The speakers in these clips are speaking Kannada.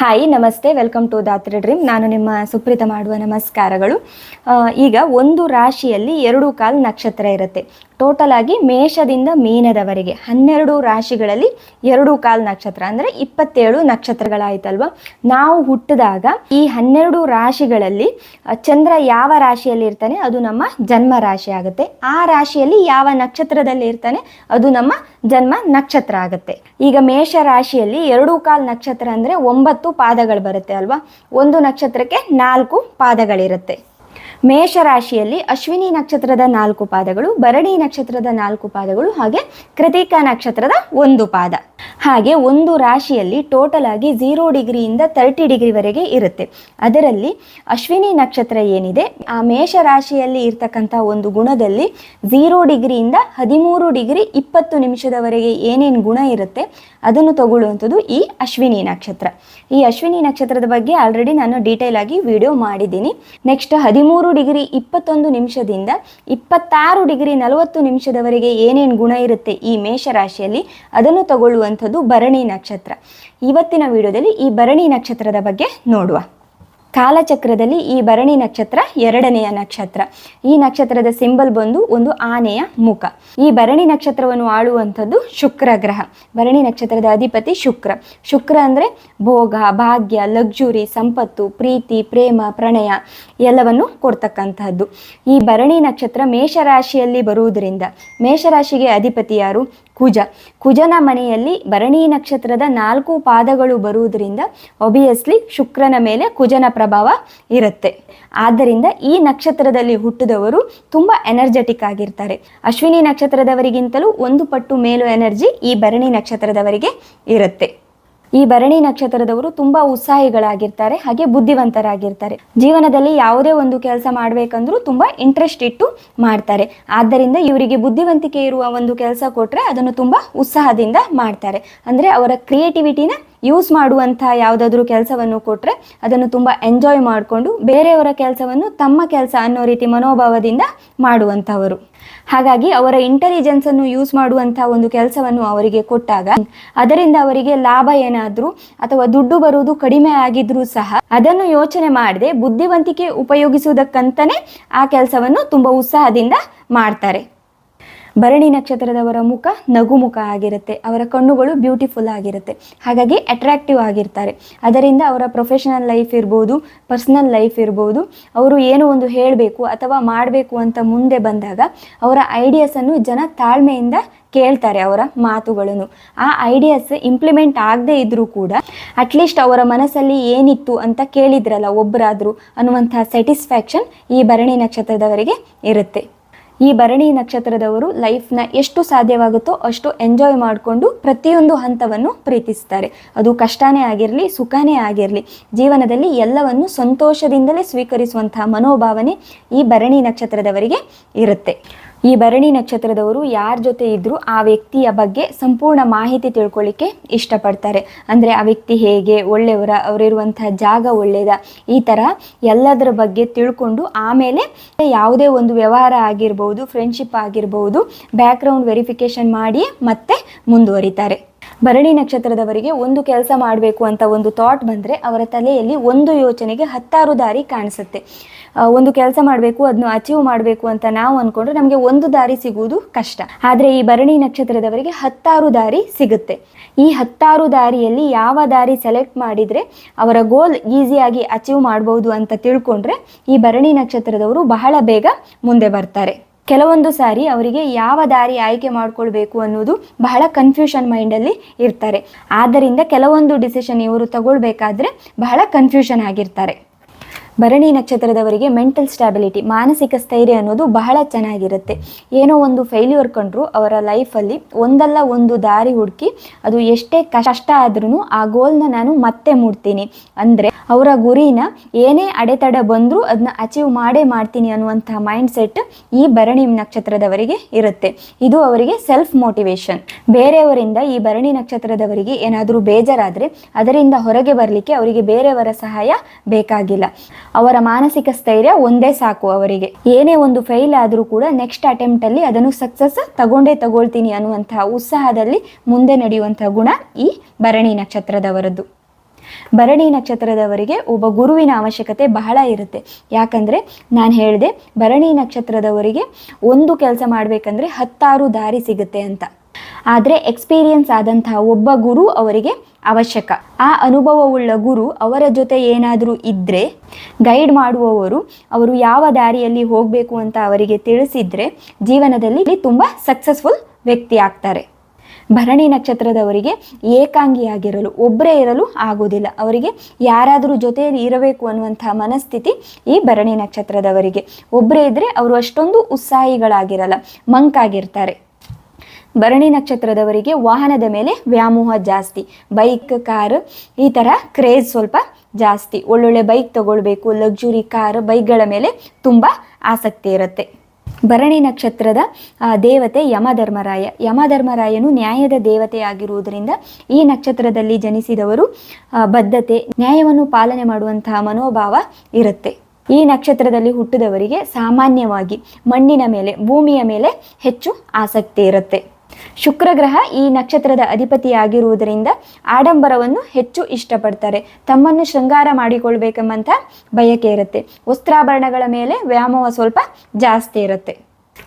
ಹಾಯ್ ನಮಸ್ತೆ. ವೆಲ್ಕಮ್ ಟು ದಾತ್ರಿ ಡ್ರೀಮ್ ನಾನು ನಿಮ್ಮ ಸುಪ್ರೀತ ಮಾಡುವ ನಮಸ್ಕಾರಗಳು. ಈಗ ಒಂದು ರಾಶಿಯಲ್ಲಿ ಎರಡು ಕಾಲ್ ನಕ್ಷತ್ರ ಇರುತ್ತೆ. ಟೋಟಲ್ ಆಗಿ ಮೇಷದಿಂದ ಮೀನದವರೆಗೆ ಹನ್ನೆರಡು ರಾಶಿಗಳಲ್ಲಿ ಎರಡು ಕಾಲ್ ನಕ್ಷತ್ರ, ಅಂದರೆ ಇಪ್ಪತ್ತೇಳು ನಕ್ಷತ್ರಗಳಾಯ್ತಲ್ವ? ನಾವು ಹುಟ್ಟಿದಾಗ ಈ ಹನ್ನೆರಡು ರಾಶಿಗಳಲ್ಲಿ ಚಂದ್ರ ಯಾವ ರಾಶಿಯಲ್ಲಿ ಇರ್ತಾನೆ? ಅದು ನಮ್ಮ ಜನ್ಮ ರಾಶಿ ಆಗುತ್ತೆ. ಆ ರಾಶಿಯಲ್ಲಿ ಯಾವ ನಕ್ಷತ್ರದಲ್ಲಿ ಇರ್ತಾನೆ? ಅದು ನಮ್ಮ ಜನ್ಮ ನಕ್ಷತ್ರ ಆಗುತ್ತೆ. ಈಗ ಮೇಷ ರಾಶಿಯಲ್ಲಿ ಎರಡು ಕಾಲ್ ನಕ್ಷತ್ರ ಅಂದರೆ ಒಂಬತ್ತು ಪಾದಗಳು ಬರುತ್ತೆ ಅಲ್ವಾ? ಒಂದು ನಕ್ಷತ್ರಕ್ಕೆ ನಾಲ್ಕು ಪಾದಗಳಿರುತ್ತೆ. ಮೇಷ ರಾಶಿಯಲ್ಲಿ ಅಶ್ವಿನಿ ನಕ್ಷತ್ರದ ನಾಲ್ಕು ಪಾದಗಳು, ಭರಣಿ ನಕ್ಷತ್ರದ ನಾಲ್ಕು ಪಾದಗಳು ಹಾಗೆ ಕೃತಿಕಾ ನಕ್ಷತ್ರದ ಒಂದು ಪಾದ. ಹಾಗೆ ಒಂದು ರಾಶಿಯಲ್ಲಿ ಟೋಟಲ್ ಆಗಿ ಝೀರೋ ಡಿಗ್ರಿಯಿಂದ ತರ್ಟಿ ಡಿಗ್ರಿವರೆಗೆ ಇರುತ್ತೆ. ಅದರಲ್ಲಿ ಅಶ್ವಿನಿ ನಕ್ಷತ್ರ ಏನಿದೆ? ಆ ಮೇಷ ರಾಶಿಯಲ್ಲಿ ಇರ್ತಕ್ಕಂಥ ಒಂದು ಗುಣದಲ್ಲಿ ಝೀರೋ ಡಿಗ್ರಿಯಿಂದ ಹದಿಮೂರು ಡಿಗ್ರಿ ಇಪ್ಪತ್ತು ನಿಮಿಷದವರೆಗೆ ಏನೇನು ಗುಣ ಇರುತ್ತೆ, ಅದನ್ನು ತಗೊಳ್ಳುವಂಥದ್ದು ಈ ಅಶ್ವಿನಿ ನಕ್ಷತ್ರ. ಈ ಅಶ್ವಿನಿ ನಕ್ಷತ್ರದ ಬಗ್ಗೆ ಆಲ್ರೆಡಿ ನಾನು ಡೀಟೇಲ್ ಆಗಿ ವಿಡಿಯೋ ಮಾಡಿದ್ದೀನಿ. ನೆಕ್ಸ್ಟ್ ಹದಿಮೂರು ಡಿಗ್ರಿ ಇಪ್ಪತ್ತೊಂದು ನಿಮಿಷದಿಂದ ಇಪ್ಪತ್ತಾರು ಡಿಗ್ರಿ ನಲವತ್ತು ನಿಮಿಷದವರೆಗೆ ಏನೇನು ಗುಣ ಇರುತ್ತೆ ಈ ಮೇಷ ರಾಶಿಯಲ್ಲಿ ಅದನ್ನು ತಗೊಳ್ಳುವಂಥದ್ದು ಭರಣಿ ನಕ್ಷತ್ರ. ಇವತ್ತಿನ ವಿಡಿಯೋದಲ್ಲಿ ಈ ಭರಣಿ ನಕ್ಷತ್ರದ ಬಗ್ಗೆ ನೋಡುವ. ಕಾಲಚಕ್ರದಲ್ಲಿ ಈ ಭರಣಿ ನಕ್ಷತ್ರ ಎರಡನೆಯ ನಕ್ಷತ್ರ. ಈ ನಕ್ಷತ್ರದ ಸಿಂಬಲ್ ಬಂದು ಒಂದು ಆನೆಯ ಮುಖ. ಈ ಭರಣಿ ನಕ್ಷತ್ರವನ್ನು ಆಳುವಂಥದ್ದು ಶುಕ್ರ ಗ್ರಹ. ಭರಣಿ ನಕ್ಷತ್ರದ ಅಧಿಪತಿ ಶುಕ್ರ. ಶುಕ್ರ ಅಂದರೆ ಭೋಗ, ಭಾಗ್ಯ ಲಕ್ಸುರಿ ಸಂಪತ್ತು, ಪ್ರೀತಿ, ಪ್ರೇಮ, ಪ್ರಣಯ ಎಲ್ಲವನ್ನು ಕೊಡ್ತಕ್ಕಂತಹದ್ದು ಈ ಭರಣಿ ನಕ್ಷತ್ರ ಮೇಷರಾಶಿಯಲ್ಲಿ ಬರುವುದರಿಂದ ಮೇಷರಾಶಿಗೆ ಅಧಿಪತಿ ಯಾರು? ಕುಜ. ಕುಜನ ಮನೆಯಲ್ಲಿ ಭರಣಿ ನಕ್ಷತ್ರದ ನಾಲ್ಕು ಪಾದಗಳು ಬರುವುದರಿಂದ ಒಬಿಯಸ್ಲಿ ಶುಕ್ರನ ಮೇಲೆ ಕುಜನ ಪ್ರಭಾವ ಇರುತ್ತೆ. ಆದ್ದರಿಂದ ಈ ನಕ್ಷತ್ರದಲ್ಲಿ ಹುಟ್ಟಿದವರು ತುಂಬ ಎನರ್ಜೆಟಿಕ್ ಆಗಿರ್ತಾರೆ. ಅಶ್ವಿನಿ ನಕ್ಷತ್ರದವರಿಗಿಂತಲೂ ಒಂದು ಪಟ್ಟು ಮೇಲು ಎನರ್ಜಿ ಈ ಭರಣಿ ನಕ್ಷತ್ರದವರಿಗೆ ಇರುತ್ತೆ. ಈ ಭರಣಿ ನಕ್ಷತ್ರದವರು ತುಂಬಾ ಉತ್ಸಾಹಿಗಳಾಗಿರ್ತಾರೆ, ಹಾಗೆ ಬುದ್ಧಿವಂತರಾಗಿರ್ತಾರೆ. ಜೀವನದಲ್ಲಿ ಯಾವುದೇ ಒಂದು ಕೆಲಸ ಮಾಡಬೇಕಂದ್ರೂ ತುಂಬಾ ಇಂಟ್ರೆಸ್ಟ್ ಇಟ್ಟು ಮಾಡ್ತಾರೆ. ಆದ್ದರಿಂದ ಇವರಿಗೆ ಬುದ್ಧಿವಂತಿಕೆ ಇರುವ ಒಂದು ಕೆಲಸ ಕೊಟ್ಟರೆ ಅದನ್ನು ತುಂಬಾ ಉತ್ಸಾಹದಿಂದ ಮಾಡ್ತಾರೆ. ಅಂದ್ರೆ ಅವರ ಕ್ರಿಯೇಟಿವಿಟಿನ ಯೂಸ್ ಮಾಡುವಂಥ ಯಾವುದಾದ್ರೂ ಕೆಲಸವನ್ನು ಕೊಟ್ಟರೆ ಅದನ್ನು ತುಂಬ ಎಂಜಾಯ್ ಮಾಡಿಕೊಂಡು ಬೇರೆಯವರ ಕೆಲಸವನ್ನು ತಮ್ಮ ಕೆಲಸ ಅನ್ನೋ ರೀತಿ ಮನೋಭಾವದಿಂದ ಮಾಡುವಂಥವರು. ಹಾಗಾಗಿ ಅವರ ಇಂಟೆಲಿಜೆನ್ಸನ್ನು ಯೂಸ್ ಮಾಡುವಂಥ ಒಂದು ಕೆಲಸವನ್ನು ಅವರಿಗೆ ಕೊಟ್ಟಾಗ, ಅದರಿಂದ ಅವರಿಗೆ ಲಾಭ ಏನಾದರೂ ಅಥವಾ ದುಡ್ಡು ಬರುವುದು ಕಡಿಮೆ ಆಗಿದ್ರೂ ಸಹ ಅದನ್ನು ಯೋಚನೆ ಮಾಡದೆ ಬುದ್ಧಿವಂತಿಕೆ ಉಪಯೋಗಿಸುವುದಕ್ಕಂತನೇ ಆ ಕೆಲಸವನ್ನು ತುಂಬ ಉತ್ಸಾಹದಿಂದ ಮಾಡ್ತಾರೆ. ಭರಣಿ ನಕ್ಷತ್ರದವರ ಮುಖ ನಗುಮುಖ ಆಗಿರುತ್ತೆ. ಅವರ ಕಣ್ಣುಗಳು ಬ್ಯೂಟಿಫುಲ್ ಆಗಿರುತ್ತೆ. ಹಾಗಾಗಿ ಅಟ್ರಾಕ್ಟಿವ್ ಆಗಿರ್ತಾರೆ. ಅದರಿಂದ ಅವರ ಪ್ರೊಫೆಷನಲ್ ಲೈಫ್ ಇರ್ಬೋದು ಪರ್ಸ್ನಲ್ ಲೈಫ್ ಇರ್ಬೋದು. ಅವರು ಏನೋ ಒಂದು ಹೇಳಬೇಕು ಅಥವಾ ಮಾಡಬೇಕು ಅಂತ ಮುಂದೆ ಬಂದಾಗ ಅವರ ಐಡಿಯಾಸನ್ನು ಜನ ತಾಳ್ಮೆಯಿಂದ ಕೇಳ್ತಾರೆ ಅವರ ಮಾತುಗಳನ್ನು. ಆ ಐಡಿಯಾಸ್ ಇಂಪ್ಲಿಮೆಂಟ್ ಆಗದೇ ಇದ್ರೂ ಕೂಡ ಅಟ್ಲೀಸ್ಟ್ ಅವರ ಮನಸ್ಸಲ್ಲಿ ಏನಿತ್ತು ಅಂತ ಕೇಳಿದ್ರಲ್ಲ ಒಬ್ಬರಾದರೂ ಅನ್ನುವಂಥ ಸ್ಯಾಟಿಸ್ಫ್ಯಾಕ್ಷನ್ ಈ ಭರಣಿ ನಕ್ಷತ್ರದವರಿಗೆ ಇರುತ್ತೆ. ಈ ಭರಣಿ ನಕ್ಷತ್ರದವರು ಲೈಫ್ನ ಎಷ್ಟು ಸಾಧ್ಯವಾಗುತ್ತೋ ಅಷ್ಟು ಎಂಜಾಯ್ ಮಾಡಿಕೊಂಡು ಪ್ರತಿಯೊಂದು ಹಂತವನ್ನು ಪ್ರೀತಿಸ್ತಾರೆ. ಅದು ಕಷ್ಟನೇ ಆಗಿರಲಿ, ಸುಖನೇ ಆಗಿರಲಿ, ಜೀವನದಲ್ಲಿ ಎಲ್ಲವನ್ನು ಸಂತೋಷದಿಂದಲೇ ಸ್ವೀಕರಿಸುವಂತಹ ಮನೋಭಾವನೆ ಈ ಭರಣಿ ನಕ್ಷತ್ರದವರಿಗೆ ಇರುತ್ತೆ. ಈ ಭರಣಿ ನಕ್ಷತ್ರದವರು ಯಾರ ಜೊತೆ ಇದ್ದರೂ ಆ ವ್ಯಕ್ತಿಯ ಬಗ್ಗೆ ಸಂಪೂರ್ಣ ಮಾಹಿತಿ ತಿಳ್ಕೊಳ್ಳಿಕ್ಕೆ ಇಷ್ಟಪಡ್ತಾರೆ. ಅಂದರೆ ಆ ವ್ಯಕ್ತಿ ಹೇಗೆ, ಒಳ್ಳೆಯವರ ಅವರಿರುವಂತಹ ಜಾಗ ಒಳ್ಳೆಯದ, ಈ ಥರ ಎಲ್ಲದರ ಬಗ್ಗೆ ತಿಳ್ಕೊಂಡು ಆಮೇಲೆ ಯಾವುದೇ ಒಂದು ವ್ಯವಹಾರ ಆಗಿರ್ಬೋದು ಫ್ರೆಂಡ್ಶಿಪ್ ಆಗಿರ್ಬೋದು ಬ್ಯಾಕ್ಗ್ರೌಂಡ್ ವೆರಿಫಿಕೇಷನ್ ಮಾಡಿ ಮತ್ತೆ ಮುಂದುವರಿತಾರೆ. ಭರಣಿ ನಕ್ಷತ್ರದವರಿಗೆ ಒಂದು ಕೆಲಸ ಮಾಡಬೇಕು ಅಂತ ಒಂದು ಥಾಟ್ ಬಂದರೆ ಅವರ ತಲೆಯಲ್ಲಿ ಒಂದು ಯೋಚನೆಗೆ ಹತ್ತಾರು ದಾರಿ ಕಾಣಿಸುತ್ತೆ. ಒಂದು ಕೆಲಸ ಮಾಡಬೇಕು ಅದನ್ನು ಅಚೀವ್ ಮಾಡಬೇಕು ಅಂತ ನಾವು ಅಂದ್ಕೊಂಡ್ರೆ ನಮಗೆ ಒಂದು ದಾರಿ ಸಿಗುವುದು ಕಷ್ಟ. ಆದರೆ ಈ ಭರಣಿ ನಕ್ಷತ್ರದವರಿಗೆ ಹತ್ತಾರು ದಾರಿ ಸಿಗುತ್ತೆ. ಈ ಹತ್ತಾರು ದಾರಿಯಲ್ಲಿ ಯಾವ ದಾರಿ ಸೆಲೆಕ್ಟ್ ಮಾಡಿದರೆ ಅವರ ಗೋಲ್ ಈಸಿಯಾಗಿ ಅಚೀವ್ ಮಾಡ್ಬೋದು ಅಂತ ತಿಳ್ಕೊಂಡ್ರೆ ಈ ಭರಣಿ ನಕ್ಷತ್ರದವರು ಬಹಳ ಬೇಗ ಮುಂದೆ ಬರ್ತಾರೆ. ಕೆಲವೊಂದು ಸಾರಿ ಅವರಿಗೆ ಯಾವ ದಾರಿ ಆಯ್ಕೆ ಮಾಡ್ಕೊಳ್ಬೇಕು ಅನ್ನೋದು ಬಹಳ ಕನ್ಫ್ಯೂಷನ್ ಮೈಂಡಲ್ಲಿ ಇರ್ತಾರೆ. ಆದ್ದರಿಂದ ಕೆಲವೊಂದು ಡಿಸಿಷನ್ ಇವರು ತಗೊಳ್ಬೇಕಾದ್ರೆ ಬಹಳ ಕನ್ಫ್ಯೂಷನ್ ಆಗಿರ್ತಾರೆ. ಭರಣಿ ನಕ್ಷತ್ರದವರಿಗೆ ಮೆಂಟಲ್ ಸ್ಟ್ಯಾಬಿಲಿಟಿ ಮಾನಸಿಕ ಸ್ಥೈರ್ಯ ಅನ್ನೋದು ಬಹಳ ಚೆನ್ನಾಗಿರುತ್ತೆ. ಏನೋ ಒಂದು ಫೇಲ್ಯೂರ್ ಕಂಡ್ರು ಅವರ ಲೈಫಲ್ಲಿ ಒಂದಲ್ಲ ಒಂದು ದಾರಿ ಹುಡುಕಿ ಅದು ಎಷ್ಟೇ ಕಷ್ಟ ಆದ್ರೂ ಆ ಗೋಲ್ನ ನಾನು ಮತ್ತೆ ಮುಡ್ತೀನಿ. ಅಂದರೆ ಅವರ ಗುರಿನ ಏನೇ ಅಡೆತಡೆ ಬಂದರೂ ಅದನ್ನ ಅಚೀವ್ ಮಾಡೇ ಮಾಡ್ತೀನಿ ಅನ್ನುವಂತಹ ಮೈಂಡ್ ಸೆಟ್ ಈ ಭರಣಿ ನಕ್ಷತ್ರದವರಿಗೆ ಇರುತ್ತೆ. ಇದು ಅವರಿಗೆ ಸೆಲ್ಫ್ ಮೋಟಿವೇಶನ್ ಬೇರೆಯವರಿಂದ ಈ ಭರಣಿ ನಕ್ಷತ್ರದವರಿಗೆ ಏನಾದರೂ ಬೇಜಾರಾದರೆ ಅದರಿಂದ ಹೊರಗೆ ಬರಲಿಕ್ಕೆ ಅವರಿಗೆ ಬೇರೆಯವರ ಸಹಾಯ ಬೇಕಾಗಿಲ್ಲ. ಅವರ ಮಾನಸಿಕ ಸ್ಥೈರ್ಯ ಒಂದೇ ಸಾಕು ಅವರಿಗೆ. ಏನೇ ಒಂದು ಫೈಲ್ ಆದರೂ ಕೂಡ ನೆಕ್ಸ್ಟ್ ಅಟೆಂಪ್ಟ್ ಅಲ್ಲಿ ಅದನ್ನು ಸಕ್ಸಸ್ ತಗೊಂಡೇ ತಗೊಳ್ತೀನಿ ಅನ್ನುವಂತಹ ಉತ್ಸಾಹದಲ್ಲಿ ಮುಂದೆ ನಡೆಯುವಂತಹ ಗುಣ ಈ ಭರಣಿ ನಕ್ಷತ್ರದವರದ್ದು. ಭರಣಿ ನಕ್ಷತ್ರದವರಿಗೆ ಒಬ್ಬ ಗುರುವಿನ ಅವಶ್ಯಕತೆ ಬಹಳ ಇರುತ್ತೆ. ಯಾಕಂದರೆ ನಾನು ಹೇಳಿದೆ ಭರಣಿ ನಕ್ಷತ್ರದವರಿಗೆ ಒಂದು ಕೆಲಸ ಮಾಡಬೇಕಂದ್ರೆ ಹತ್ತಾರು ದಾರಿ ಸಿಗುತ್ತೆ ಅಂತ. ಆದರೆ ಎಕ್ಸ್ಪೀರಿಯನ್ಸ್ ಆದಂತಹ ಒಬ್ಬ ಗುರು ಅವರಿಗೆ ಅವಶ್ಯಕ. ಆ ಅನುಭವವುಳ್ಳ ಗುರು ಅವರ ಜೊತೆ ಏನಾದರೂ ಇದ್ದರೆ ಗೈಡ್ ಮಾಡುವವರು ಅವರು ಯಾವ ದಾರಿಯಲ್ಲಿ ಹೋಗಬೇಕು ಅಂತ ಅವರಿಗೆ ತಿಳಿಸಿದರೆ ಜೀವನದಲ್ಲಿ ತುಂಬ ಸಕ್ಸಸ್ಫುಲ್ ವ್ಯಕ್ತಿ ಆಗ್ತಾರೆ. ಭರಣಿ ನಕ್ಷತ್ರದವರಿಗೆ ಏಕಾಂಗಿಯಾಗಿರಲು ಒಬ್ಬರೇ ಇರಲು ಆಗೋದಿಲ್ಲ ಅವರಿಗೆ ಯಾರಾದರೂ ಜೊತೆಯಲ್ಲಿ ಇರಬೇಕು ಅನ್ನುವಂತಹ ಮನಸ್ಥಿತಿ ಈ ಭರಣಿ ನಕ್ಷತ್ರದವರಿಗೆ. ಒಬ್ಬರೇ ಇದ್ದರೆ ಅವರು ಅಷ್ಟೊಂದು ಉತ್ಸಾಹಿಗಳಾಗಿರಲ್ಲ, ಮಂಕಾಗಿರ್ತಾರೆ. ಭರಣಿ ನಕ್ಷತ್ರದವರಿಗೆ ವಾಹನದ ಮೇಲೆ ವ್ಯಾಮೋಹ ಜಾಸ್ತಿ ಬೈಕ್ ಕಾರ್ ಈ ಥರ ಕ್ರೇಜ್ ಸ್ವಲ್ಪ ಜಾಸ್ತಿ. ಒಳ್ಳೊಳ್ಳೆ ಬೈಕ್ ತಗೊಳ್ಬೇಕು ಲಕ್ಸುರಿ ಕಾರ್ ಬೈಕ್ಗಳ ಮೇಲೆ ತುಂಬ ಆಸಕ್ತಿ ಇರುತ್ತೆ. ಭರಣಿ ನಕ್ಷತ್ರದ ದೇವತೆ ಯಮಧರ್ಮರಾಯ. ಯಮಧರ್ಮರಾಯನು ನ್ಯಾಯದ ದೇವತೆಯಾಗಿರುವುದರಿಂದ ಈ ನಕ್ಷತ್ರದಲ್ಲಿ ಜನಿಸಿದವರು ಬದ್ಧತೆ, ನ್ಯಾಯವನ್ನು ಪಾಲನೆ ಮಾಡುವಂತಹ ಮನೋಭಾವ ಇರುತ್ತೆ. ಈ ನಕ್ಷತ್ರದಲ್ಲಿ ಹುಟ್ಟಿದವರಿಗೆ ಸಾಮಾನ್ಯವಾಗಿ ಮಣ್ಣಿನ ಮೇಲೆ, ಭೂಮಿಯ ಮೇಲೆ ಹೆಚ್ಚು ಆಸಕ್ತಿ ಇರುತ್ತೆ. ಶುಕ್ರ ಗ್ರಹ ಈ ನಕ್ಷತ್ರದ ಅಧಿಪತಿಯಾಗಿರುವುದರಿಂದ ಆಡಂಬರವನ್ನು ಹೆಚ್ಚು ಇಷ್ಟಪಡ್ತಾರೆ. ತಮ್ಮನ್ನು ಶೃಂಗಾರ ಮಾಡಿಕೊಳ್ಬೇಕೆಂಬಂತ ಬಯಕೆ ಇರುತ್ತೆ. ವಸ್ತ್ರಾಭರಣಗಳ ಮೇಲೆ ವ್ಯಾಮೋಹ ಸ್ವಲ್ಪ ಜಾಸ್ತಿ ಇರುತ್ತೆ.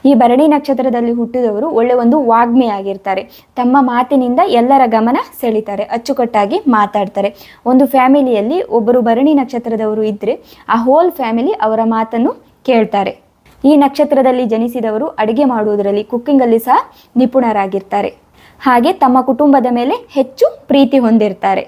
ಈ ಭರಣಿ ನಕ್ಷತ್ರದಲ್ಲಿ ಹುಟ್ಟಿದವರು ಒಳ್ಳೆ ಒಂದು ವಾಗ್ಮಿ ಆಗಿರ್ತಾರೆ ತಮ್ಮ ಮಾತಿನಿಂದ ಎಲ್ಲರ ಗಮನ ಸೆಳಿತಾರೆ, ಅಚ್ಚುಕಟ್ಟಾಗಿ ಮಾತಾಡ್ತಾರೆ. ಒಂದು ಫ್ಯಾಮಿಲಿಯಲ್ಲಿ ಒಬ್ಬರು ಭರಣಿ ನಕ್ಷತ್ರದವರು ಇದ್ದರೆ ಆ ಹೋಲ್ ಫ್ಯಾಮಿಲಿ ಅವರ ಮಾತನ್ನು ಕೇಳ್ತಾರೆ. ಈ ನಕ್ಷತ್ರದಲ್ಲಿ ಜನಿಸಿದವರು ಅಡುಗೆ ಮಾಡುವುದರಲ್ಲಿ ಕುಕ್ಕಿಂಗಲ್ಲಿ ಸಹ ನಿಪುಣರಾಗಿರ್ತಾರೆ. ಹಾಗೆ ತಮ್ಮ ಕುಟುಂಬದ ಮೇಲೆ ಹೆಚ್ಚು ಪ್ರೀತಿ ಹೊಂದಿರ್ತಾರೆ.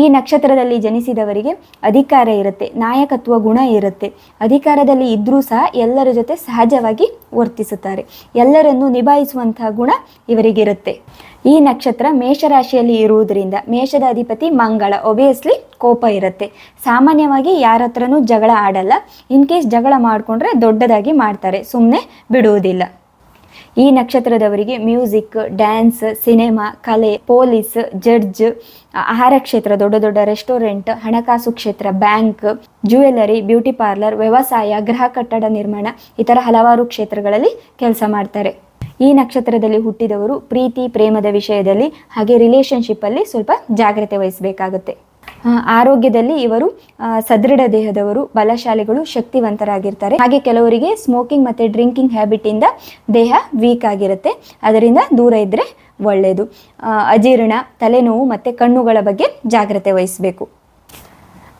ಈ ನಕ್ಷತ್ರದಲ್ಲಿ ಜನಿಸಿದವರಿಗೆ ಅಧಿಕಾರ ಇರುತ್ತೆ, ನಾಯಕತ್ವ ಗುಣ ಇರುತ್ತೆ. ಅಧಿಕಾರದಲ್ಲಿ ಇದ್ದರೂ ಸಹ ಎಲ್ಲರ ಜೊತೆ ಸಹಜವಾಗಿ ವರ್ತಿಸುತ್ತಾರೆ. ಎಲ್ಲರನ್ನು ನಿಭಾಯಿಸುವಂತಹ ಗುಣ ಇವರಿಗಿರುತ್ತೆ. ಈ ನಕ್ಷತ್ರ ಮೇಷರಾಶಿಯಲ್ಲಿ ಇರುವುದರಿಂದ ಮೇಷದ ಅಧಿಪತಿ ಮಂಗಳ ಒಬಿಯಸ್ಲಿ ಕೋಪ ಇರುತ್ತೆ. ಸಾಮಾನ್ಯವಾಗಿ ಯಾರ ಹತ್ರನೂ ಜಗಳ ಆಡಲ್ಲ. ಇನ್ ಕೇಸ್ ಜಗಳ ಮಾಡಿಕೊಂಡ್ರೆ ದೊಡ್ಡದಾಗಿ ಮಾಡ್ತಾರೆ. ಸುಮ್ಮನೆ ಬಿಡುವುದಿಲ್ಲ. ಈ ನಕ್ಷತ್ರದವರಿಗೆ ಮ್ಯೂಸಿಕ್ ಡ್ಯಾನ್ಸ್ ಸಿನಿಮಾ ಕಲೆ ಪೊಲೀಸ್ ಜಡ್ಜ್ ಆಹಾರ ಕ್ಷೇತ್ರ, ದೊಡ್ಡ ದೊಡ್ಡ ರೆಸ್ಟೋರೆಂಟ್ ಹಣಕಾಸು ಕ್ಷೇತ್ರ ಬ್ಯಾಂಕ್ ಜ್ಯುವೆಲರಿ ಬ್ಯೂಟಿ ಪಾರ್ಲರ್ ವ್ಯವಸಾಯ, ಗೃಹ ಕಟ್ಟಡ ನಿರ್ಮಾಣ ಇತರ ಹಲವಾರು ಕ್ಷೇತ್ರಗಳಲ್ಲಿ ಕೆಲಸ ಮಾಡ್ತಾರೆ. ಈ ನಕ್ಷತ್ರದಲ್ಲಿ ಹುಟ್ಟಿದವರು ಪ್ರೀತಿ, ಪ್ರೇಮದ ವಿಷಯದಲ್ಲಿ ಹಾಗೆ ರಿಲೇಶನ್ಶಿಪ್ಪಲ್ಲಿ ಸ್ವಲ್ಪ ಜಾಗ್ರತೆ ವಹಿಸಬೇಕಾಗುತ್ತೆ. ಆರೋಗ್ಯದಲ್ಲಿ ಇವರು ಸದೃಢ ದೇಹದವರು, ಬಲಶಾಲಿಗಳು, ಶಕ್ತಿವಂತರಾಗಿರ್ತಾರೆ. ಹಾಗೆ ಕೆಲವರಿಗೆ ಸ್ಮೋಕಿಂಗ್ ಮತ್ತೆ ಡ್ರಿಂಕಿಂಗ್ ಹ್ಯಾಬಿಟಿಂದ ದೇಹ ವೀಕ್ ಆಗಿರುತ್ತೆ. ಅದರಿಂದ ದೂರ ಇದ್ದರೆ ಒಳ್ಳೆಯದು ಅಜೀರ್ಣ, ತಲೆನೋವು ಮತ್ತೆ ಕಣ್ಣುಗಳ ಬಗ್ಗೆ ಜಾಗ್ರತೆ ವಹಿಸಬೇಕು.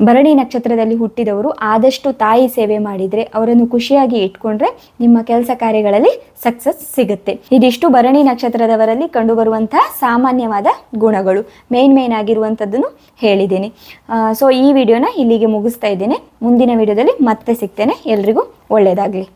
ಭರಣಿ ನಕ್ಷತ್ರದಲ್ಲಿ ಹುಟ್ಟಿದವರು ಆದಷ್ಟು ತಾಯಿ ಸೇವೆ ಮಾಡಿದರೆ ಅವರನ್ನು ಖುಷಿಯಾಗಿ ಇಟ್ಕೊಂಡ್ರೆ ನಿಮ್ಮ ಕೆಲಸ ಕಾರ್ಯಗಳಲ್ಲಿ ಸಕ್ಸಸ್ ಸಿಗುತ್ತೆ. ಇದಿಷ್ಟು ಭರಣಿ ನಕ್ಷತ್ರದವರಲ್ಲಿ ಕಂಡುಬರುವಂತಹ ಸಾಮಾನ್ಯವಾದ ಗುಣಗಳು. ಮೇನ್ ಮೇನ್ ಆಗಿರುವಂಥದ್ದನ್ನು ಹೇಳಿದ್ದೀನಿ. ಸೊ ಈ ವಿಡಿಯೋನ ಇಲ್ಲಿಗೆ ಮುಗಿಸ್ತಾ ಇದ್ದೇನೆ. ಮುಂದಿನ ವಿಡಿಯೋದಲ್ಲಿ ಮತ್ತೆ ಸಿಗ್ತೇನೆ. ಎಲ್ರಿಗೂ ಒಳ್ಳೆಯದಾಗಲಿ